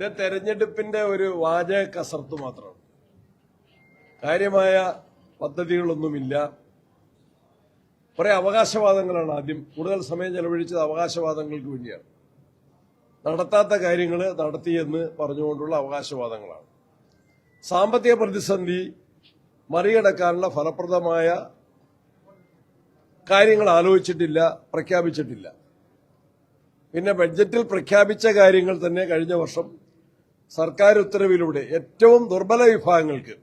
ഇത് തെരഞ്ഞെടുപ്പിന്റെ ഒരു വാചക കസർത്ത് മാത്രമാണ് കാര്യമായ പദ്ധതികളൊന്നുമില്ല. കുറെ അവകാശവാദങ്ങളാണ് ആദ്യം. കൂടുതൽ സമയം ചെലവഴിച്ചത് അവകാശവാദങ്ങൾക്ക് വേണ്ടിയാണ്. നടത്താത്ത കാര്യങ്ങൾ നടത്തിയെന്ന് പറഞ്ഞുകൊണ്ടുള്ള അവകാശവാദങ്ങളാണ്. സാമ്പത്തിക പ്രതിസന്ധി മറികടക്കാനുള്ള ഫലപ്രദമായ കാര്യങ്ങൾ ആലോചിച്ചിട്ടില്ല പ്രഖ്യാപിച്ചിട്ടില്ല. പിന്നെ ബഡ്ജറ്റിൽ പ്രഖ്യാപിച്ച കാര്യങ്ങൾ തന്നെ കഴിഞ്ഞ വർഷം സർക്കാർ ഉത്തരവിലൂടെ ഏറ്റവും ദുർബല വിഭാഗങ്ങൾക്ക്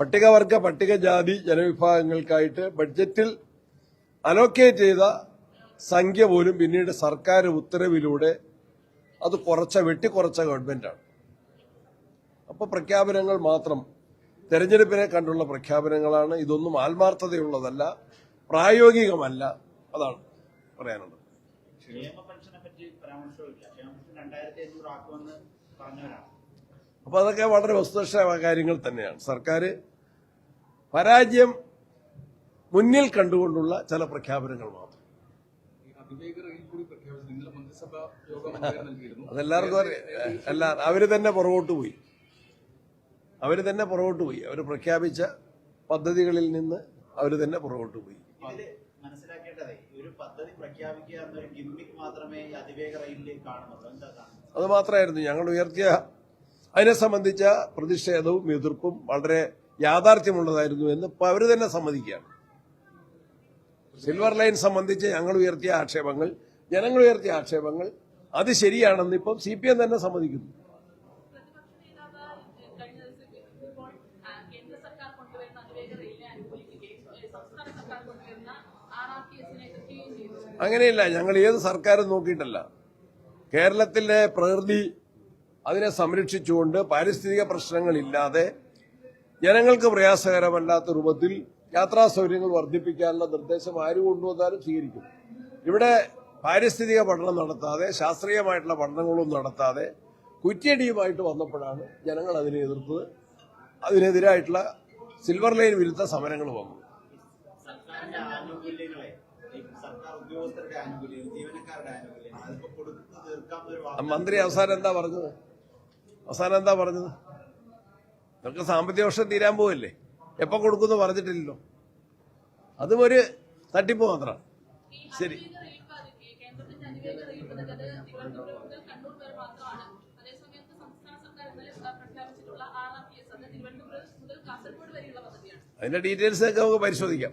പട്ടികവർഗ പട്ടികജാതി ജനവിഭാഗങ്ങൾക്കായിട്ട് ബഡ്ജറ്റിൽ അലോക്കേറ്റ് ചെയ്ത സംഖ്യ പോലും പിന്നീട് സർക്കാർ ഉത്തരവിലൂടെ അത് കുറച്ച വെട്ടിക്കുറച്ച ഗവൺമെന്റാണ്. അപ്പോൾ പ്രഖ്യാപനങ്ങൾ മാത്രം തെരഞ്ഞെടുപ്പിനെ കണ്ടുള്ള പ്രഖ്യാപനങ്ങളാണ്. ഇതൊന്നും ആത്മാർത്ഥതയുള്ളതല്ല പ്രായോഗികമല്ല അതാണ് പറയാനുള്ളത്. പെൻഷനെ പറ്റി പരാമർശമില്ല. പറഞ്ഞവരാണ് അപ്പൊ അതൊക്കെ വളരെ വസ്തുനിഷ്ഠമായ കാര്യങ്ങൾ തന്നെയാണ്. സർക്കാർ പരാജയം മുന്നിൽ കണ്ടുകൊണ്ടുള്ള ചില പ്രഖ്യാപനങ്ങൾ മാത്രം. അതെല്ലാവർക്കും എല്ലാ അവർ തന്നെ പുറകോട്ട് പോയി. അവർ തന്നെ പുറകോട്ട് പോയി. അവർ പ്രഖ്യാപിച്ച പദ്ധതികളിൽ നിന്ന് അവർ തന്നെ പുറകോട്ട് പോയി. പദ്ധതി പ്രഖ്യാപിക്കുക എന്നൊരു ഗിമ്മിക് മാത്രമേ അതിവേഗ റെയിലിൽ കാണുന്നുള്ളൂ. എന്താ കാണുന്നത് അത് മാത്രമായിരുന്നു ഞങ്ങൾ ഉയർത്തിയ അതിനെ സംബന്ധിച്ച പ്രതിഷേധവും എതിർപ്പും വളരെ യാഥാർത്ഥ്യമുള്ളതായിരുന്നു എന്ന് അവർ തന്നെ സമ്മതിക്കുകയാണ്. സിൽവർ ലൈൻ സംബന്ധിച്ച് ഞങ്ങൾ ഉയർത്തിയ ആക്ഷേപങ്ങൾ ജനങ്ങൾ ഉയർത്തിയ ആക്ഷേപങ്ങൾ അത് ശരിയാണെന്ന് ഇപ്പം സി പി എം തന്നെ സമ്മതിക്കുന്നു. കേന്ദ്ര സർക്കാർ കൊണ്ടുവരുന്ന അതിവേഗ റെയിലിനെ അനുകൂലിക്കുകയും സംസ്ഥാന സർക്കാർ കൊണ്ടുവരുന്ന ആർ ആർ ടി എസിനെ എതിർക്കുകയും ചെയ്തു അങ്ങനെയില്ല ഞങ്ങൾ ഏത് സർക്കാരും നോക്കിയിട്ടല്ല. കേരളത്തിലെ പ്രകൃതി അതിനെ സംരക്ഷിച്ചുകൊണ്ട് പാരിസ്ഥിതിക പ്രശ്നങ്ങളില്ലാതെ ജനങ്ങൾക്ക് പ്രയാസകരമല്ലാത്ത രൂപത്തിൽ യാത്രാ സൗകര്യങ്ങൾ വർദ്ധിപ്പിക്കാനുള്ള നിർദ്ദേശം ആര് കൊണ്ടുവന്നാലും സ്വീകരിക്കും. ഇവിടെ പാരിസ്ഥിതിക പഠനം നടത്താതെ ശാസ്ത്രീയമായിട്ടുള്ള പഠനങ്ങളൊന്നും നടത്താതെ കുറ്റിയടിയുമായിട്ട് വന്നപ്പോഴാണ് ജനങ്ങൾ അതിനെ എതിർത്തത്. അതിനെതിരായിട്ടുള്ള സിൽവർ ലൈൻ വിരുദ്ധ സമരങ്ങൾ വന്നു മന്ത്രി അവസാനം എന്താ പറഞ്ഞത്? അവസാനം എന്താ പറഞ്ഞത്? നിങ്ങൾക്ക് സാമ്പത്തിക വർഷം തീരാൻ പോവല്ലേ? എപ്പൊ കൊടുക്കുന്നു പറഞ്ഞിട്ടില്ലല്ലോ. അതും ഒരു തട്ടിപ്പ് മാത്രമാണ് ശരി. അതിന്റെ ഡീറ്റെയിൽസ് ഒക്കെ നമുക്ക് പരിശോധിക്കാം.